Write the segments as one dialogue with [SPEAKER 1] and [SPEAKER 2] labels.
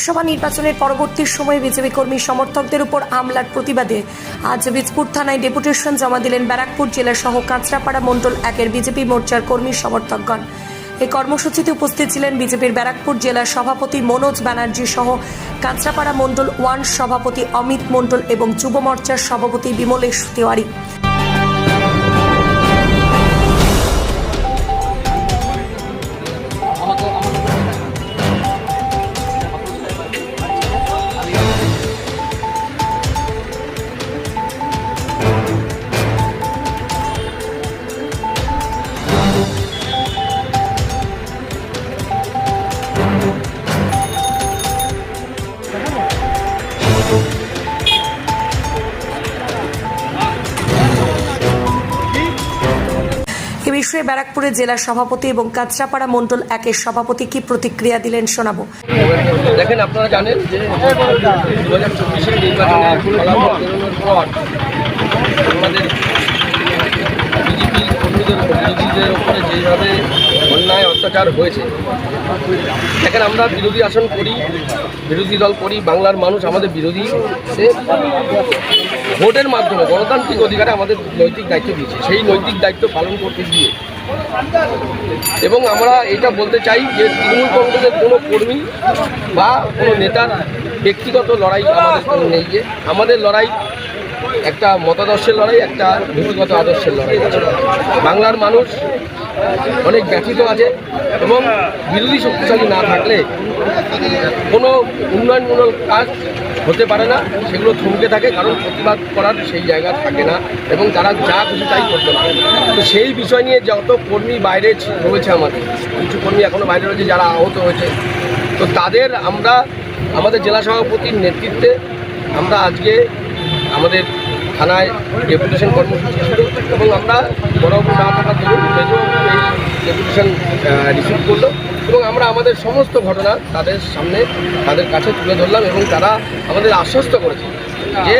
[SPEAKER 1] লোকসভা নির্বাচনের পরবর্তী সময়ে বিজেপি কর্মী সমর্থকদের উপর হামলার প্রতিবাদে আজ বীজপুর থানায় ডেপুটেশন জমা দিলেন ব্যারাকপুর জেলা সহ কাঁচরাপাড়া মণ্ডল একের বিজেপি মোর্চার কর্মী সমর্থকগণ। এই কর্মসূচিতে উপস্থিত ছিলেন বিজেপির ব্যারাকপুর জেলার সভাপতি মনোজ ব্যানার্জি সহ কাঁচরাপাড়া মণ্ডল ওয়ান সভাপতি অমিত মণ্ডল এবং যুব মোর্চার সভাপতি বিমলেশ তিওয়ারি। বিষয়ে ব্যারাকপুরের জেলা সভাপতি এবং কাঁচরাপাড়া মণ্ডল একের সভাপতি কি প্রতিক্রিয়া দিলেন শোনাবো।
[SPEAKER 2] দেখেন, আপনারা জানেন যে আমাদের যেভাবে অন্যায় অত্যাচার হয়েছে, দেখেন, আমরা বিরোধী আসন করি, বিরোধী দল করি, বাংলার মানুষ আমাদের বিরোধী। সে ভোটের মাধ্যমে গণতান্ত্রিক অধিকারে আমাদের নৈতিক দায়িত্ব দিয়েছে। সেই নৈতিক দায়িত্ব পালন করতে গিয়ে এবং আমরা এটা বলতে চাই যে তৃণমূল কংগ্রেসের কোনো কর্মী বা কোনো নেতার ব্যক্তিগত লড়াই আমাদের কোনো নেই যে। আমাদের লড়াই একটা মতাদর্শের লড়াই, একটা নীতিগত আদর্শের লড়াই বাংলার মানুষ অনেক ব্যথিত আছে এবং বিরোধী শক্তিশালী না থাকলে কোনো উন্নয়নমূলক কাজ হতে পারে না, সেগুলো থমকে থাকে, কারণ প্রতিবাদ করার সেই জায়গা থাকে না এবং তারা যা খুশি তাই করতে পারে। তো সেই বিষয় নিয়ে যত কর্মী বাইরে রয়েছে আমাদের, কিছু কর্মী এখনও বাইরে রয়েছে যারা আহত হয়েছে, তো তাদের আমরা, আমাদের জেলা সভাপতির নেতৃত্বে আমরা আজকে আমাদের থানায় ডেপুটেশন কর্মসূচি ছিল এবং আমরা বড়বাবু না থাকার দরুন মেজবাবু এই ডেপুটেশন রিসিভ করল। এবং আমরা আমাদের সমস্ত ঘটনা তাদের সামনে তাদের কাছে তুলে ধরলাম এবং তারা আমাদের আশ্বস্ত করেছে যে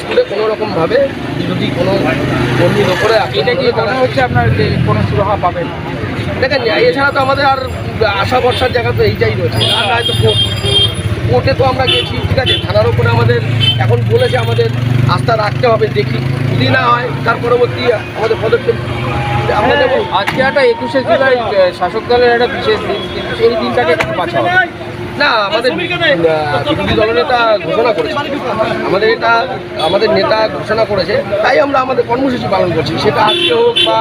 [SPEAKER 2] স্কুলে কোনো রকমভাবে বিরোধী কোনো কর্মীর ওপরে এটা কি করা হচ্ছে আপনার কোনো সুরাহা পাবেন? দেখেন এছাড়া তো আমাদের আর আশা ভরসার জায়গা তো এইটাই রয়েছে। আর হয়তো কোর্ট তো আমরা গেছি ঠিক আছে? থানার ওপরে আমাদের এখন বলেছে আমাদের আস্থা রাখতে হবে দেখি যদি না হয় তার পরবর্তী আমাদের পদক্ষেপ। আমরা নেব।
[SPEAKER 3] আজকে একটা একুশে জুলাই শাসক দলের একটা বিশেষ দিন কিন্তু সেই দিনটাকে বাঁচা হবে
[SPEAKER 2] না আমাদের বিরোধী দলনেতা ঘোষণা করেছে। আমাদের এটা আমাদের নেতা ঘোষণা করেছে তাই আমরা আমাদের কর্মসূচি পালন করছি। সেটা আজকে হোক বা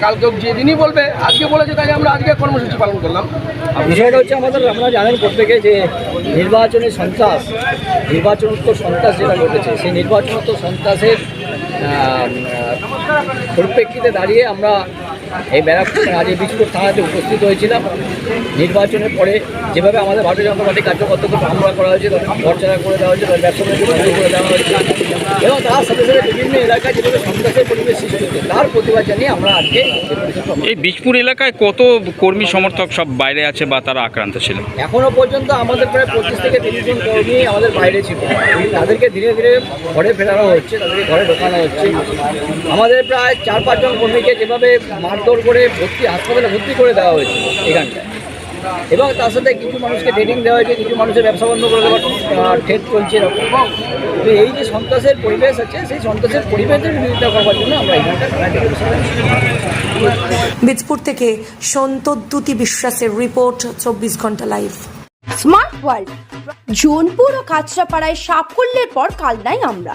[SPEAKER 2] কালকে হোক যেদিনই বলবে আজকে বলেছে তাই আমরা আজকে কর্মসূচি পালন করলাম।
[SPEAKER 4] বিষয়টা হচ্ছে আমাদের আমরা জানেন প্রত্যেকে যে নির্বাচনী সন্ত্রাস নির্বাচনোত্তর সন্ত্রাস যেটা ঘটেছে সেই নির্বাচনোত্তর সন্ত্রাসের আহ, পরিপ্রেক্ষিতে দাঁড়িয়ে আমরা এই ব্যারাকপুর আজ এই বীজপুর থানাতে উপস্থিত হয়েছিলাম। নির্বাচনের পরে যেভাবে আমাদের ভারতীয় জনতা পার্টি কার্যকর্তাকে হামলা করা হয়েছে তাদের করে দেওয়া হয়েছে তাদের ব্যবসা বন্ধ করে দেওয়া হয়েছে এবং তার সাথে সাথে বিভিন্ন এলাকায় যেভাবে সন্ত্রাসের পরিবেশ সৃষ্টি হচ্ছে তার প্রতিবাদ জানিয়ে আমরা আজকে
[SPEAKER 5] এই বীজপুর এলাকায় কত কর্মী সমর্থক সব বাইরে আছে বা তারা আক্রান্ত ছিল?
[SPEAKER 4] এখনও পর্যন্ত আমাদের প্রায় পঁচিশ থেকে তিরিশ জন কর্মী আমাদের বাইরে ছিল। তাদেরকে ধীরে ধীরে ঘরে ফেরানো হচ্ছে তাদেরকে ঘরে ঢোকানো হচ্ছে। আমাদের প্রায় চার পাঁচজন কর্মীকে যেভাবে মারধর করে ভর্তি হাসপাতালে ভর্তি করে দেওয়া হয়েছে এখানটায়। এবং তার সাথে কিছু মানুষকে ট্রেনিং দেওয়া হয়েছে কিছু মানুষের ব্যবসা বন্ধ করে দেওয়ার ঠেট চলছে এরকম। তো এই যে সন্ত্রাসের পরিবেশ আছে সেই সন্ত্রাসের পরিবেশের বিরোধিতা করবার জন্য আমরা এখানটা
[SPEAKER 1] বীজপুর থেকে সন্তদ্যুতি বিশ্বাসের রিপোর্ট চব্বিশ ঘণ্টা লাইভ।
[SPEAKER 6] স্মার্ট ওয়ার্ল্ড জোনপুর ও কাঁচরাপাড়ায় সাফল্যের পর কালনাই আমরা।